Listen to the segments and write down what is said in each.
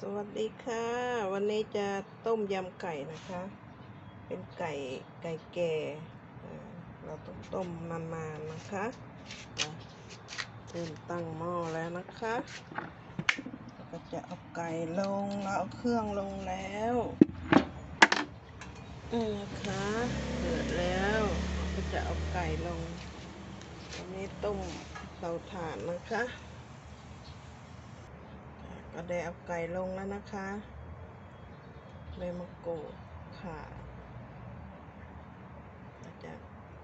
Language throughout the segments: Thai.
สวัสดีค่ะ วันนี้จะต้มยำไก่นะคะ เป็นไก่ไก่แก่เราต้องต้มนานๆนะคะเริ่มตั้งหม้อแล้วนะคะก็จะเอาไก่ลงแล้วเอาเครื่องลงแล้วนี่นะคะเดือดแล้วก็จะเอาไก่ลงวันนี้ต้มเตาถ่านนะคะ ก็ได้เอาไก่ลงแล้วนะคะใบมะกรูดค่ะเราจะ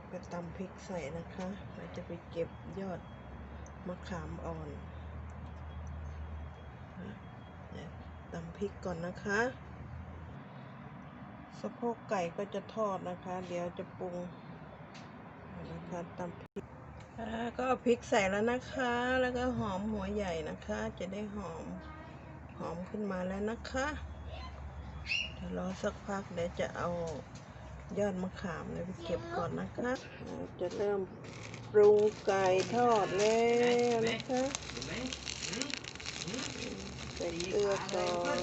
ไปตำพริกใส่นะคะ เราจะไปเก็บยอดมะขามอ่อนนี่ตำพริกก่อนนะคะ สะโพกไก่ก็จะทอดนะคะ เดี๋ยวจะปรุงนะคะตำพริกก็พริกใส่แล้วนะคะ แล้วก็หอมหัวใหญ่นะคะ จะได้หอม หอมขึ้นมาแล้วนะคะเดี๋ยวรอสักพักเดี๋ยวจะเอายอดมะขามเนี่ยไปเก็บก่อนนะคะ จะเริ่มปรุงไก่ทอดแล้วนะคะใส่เกลือก่อน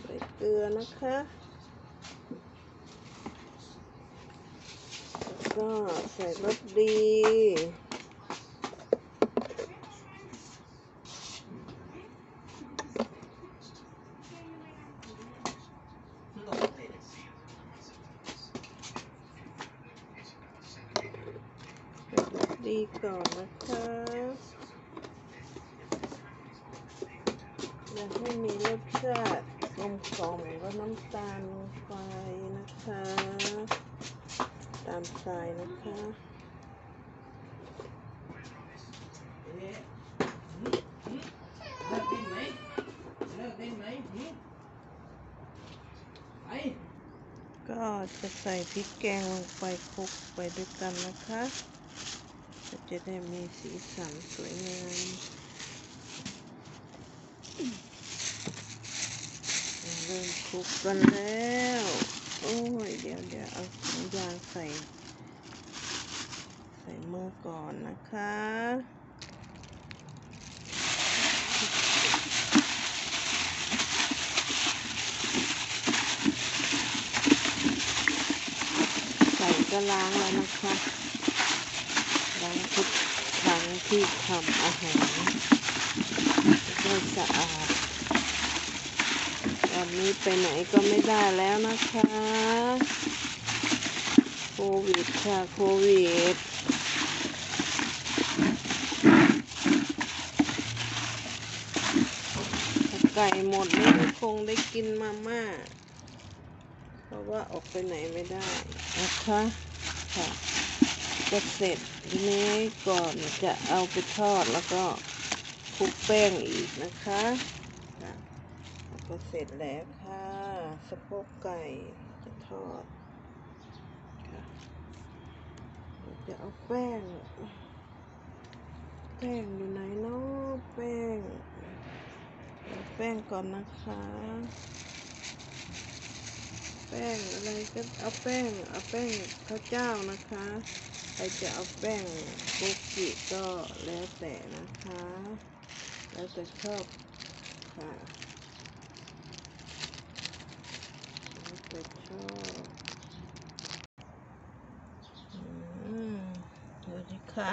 ใส่เกลือนะคะก็ใส่รสดี ก่อนนะคะอยากให้มีรสชาติกลมกล่อมก็น้ำตาลลงไปนะคะ ตามสายนะคะเลิกดิ้นไหมเลิกดิ้นไหมหึไปก็จะใส่พริกแกงลงไปคลุกไปด้วยกันนะคะ ก็จะได้มีสีสันสวยงามเริ่มคลุกกันแล้ว โอ้ย เดี๋ยวเดี๋ยวเอาถุงยางใส่ ใส่มือก่อนนะคะใส่ก็ล้างแล้วนะคะ ล้างทุกครั้งที่ทำอาหารให้สะอาดตอนนี้ไปไหนก็ไม่ได้แล้วนะคะ โควิดค่ะ โควิดไก่หมดนี่คงได้กินมาม่า เพราะว่าออกไปไหนไม่ได้นะคะค่ะ ก็เสร็จนี้ก่อนจะเอาไปทอดแล้วก็คลุกแป้งอีกนะคะก็เสร็จแล้วค่ะ สะโพกไก่จะทอดค่ะจะเอาแป้ง แป้งอยู่ไหนเนาะแป้งเอาแป้งก่อนนะคะ แป้งอะไรก็เอาแป้ง เอาแป้งข้าวเจ้านะคะ ใครจะเอาแป้งคุกกิก็แล้วแต่นะคะ แล้วแต่ชอบค่ะแล้วแต่ชอบอืมดูดิคะ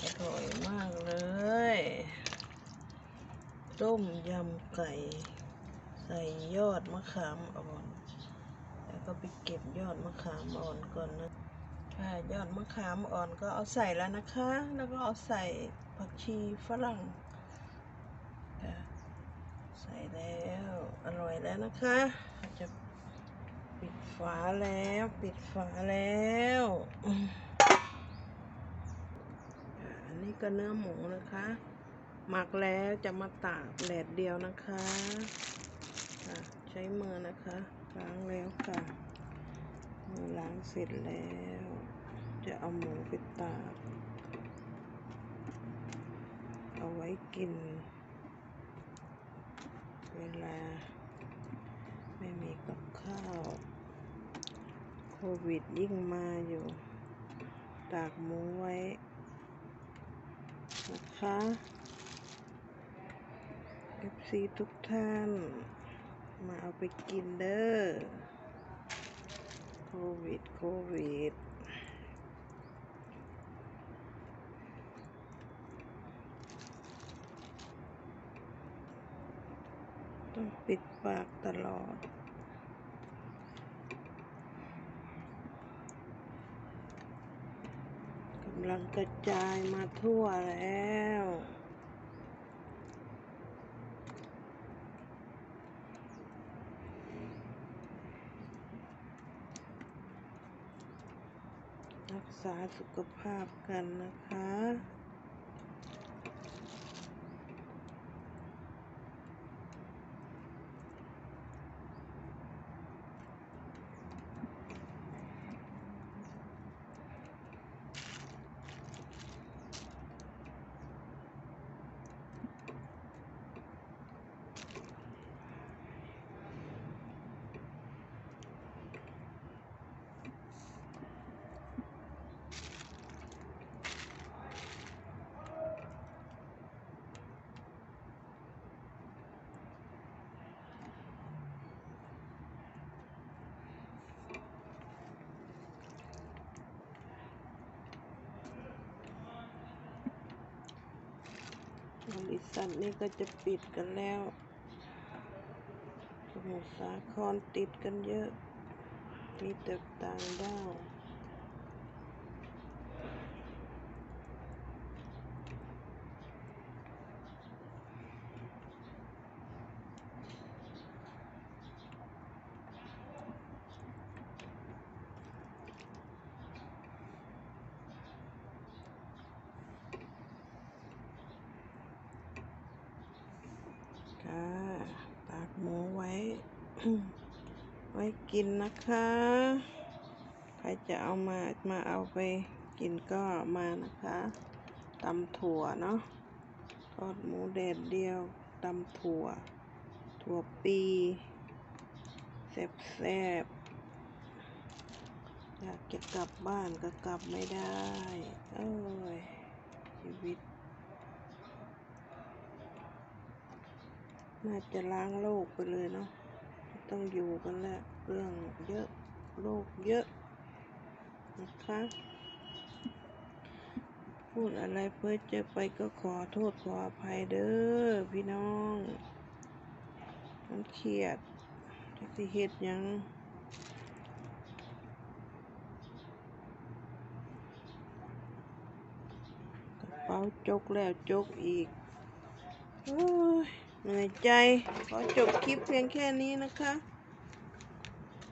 อร่อยมากเลยต้มยำไก่ ใส่ยอดมะขามอ่อน ก็ไปเก็บยอดมะขามอ่อนก่อนนะ ค่ะ ยอดมะขามอ่อนก็เอาใส่แล้วนะคะ แล้วก็เอาใส่ผักชีฝรั่งค่ะใส่แล้วอร่อยแล้วนะคะ จะปิดฝาแล้ว ปิดฝาแล้วอันนี้ก็เนื้อหมูนะคะหมักแล้วจะมาตากแดดเดียวนะคะะ ช้มือนะคะล้างแล้วค่ะมือล้างเสร็จแล้ว จะเอาหมูไปตากเอาไว้กิน เวลา ไม่มีกับข้าว โควิดยิ่งมาอยู่ ตากหมูไว้ นะคะ FC ทุกท่าน มาเอาไปกินเด้อ โควิด โควิดต้องปิดปากตลอด กำลังกระจายมาทั่วแล้ว รักษาสุขภาพกันนะคะ บริษัทนี้ก็จะปิดกันแล้วสมุทรสาครติดกันเยอะ มีแต่ต่างด้าวค่ะตาก หมูไว้ ไว้กินนะคะ ใครจะเอามามาเอาไปกินก็มานะคะตำถั่วเนาะทอดหมูแดดเดียวตำถั่ว ถั่วปีแซ่บๆอยากจะกลับบ้านก็กลับไม่ได้ เอ้ยชีวิต น่าจะล้างโลกไปเลยเนาะต้องอยู่กันแล้วเรื่องเยอะโลกเยอะนะคะพูดอะไรเพื่อเจอไปก็ขอโทษขออภัยเด้อพี่น้องมันเครียดจะสิเฮ็ดหยังกระเป๋าจกแล้วจกอีกโอ้ย เหนื่อยใจ ขอจบคลิปเพียงแค่นี้นะคะ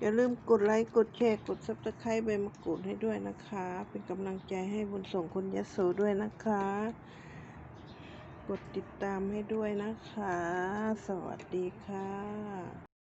อย่าลืมกดไลค์ กดแชร์ กดซับสไครต์ใบมะกรูดให้ด้วยนะคะ เป็นกำลังใจให้บุญส่งคนยโสด้วยนะคะ กดติดตามให้ด้วยนะคะ สวัสดีค่ะ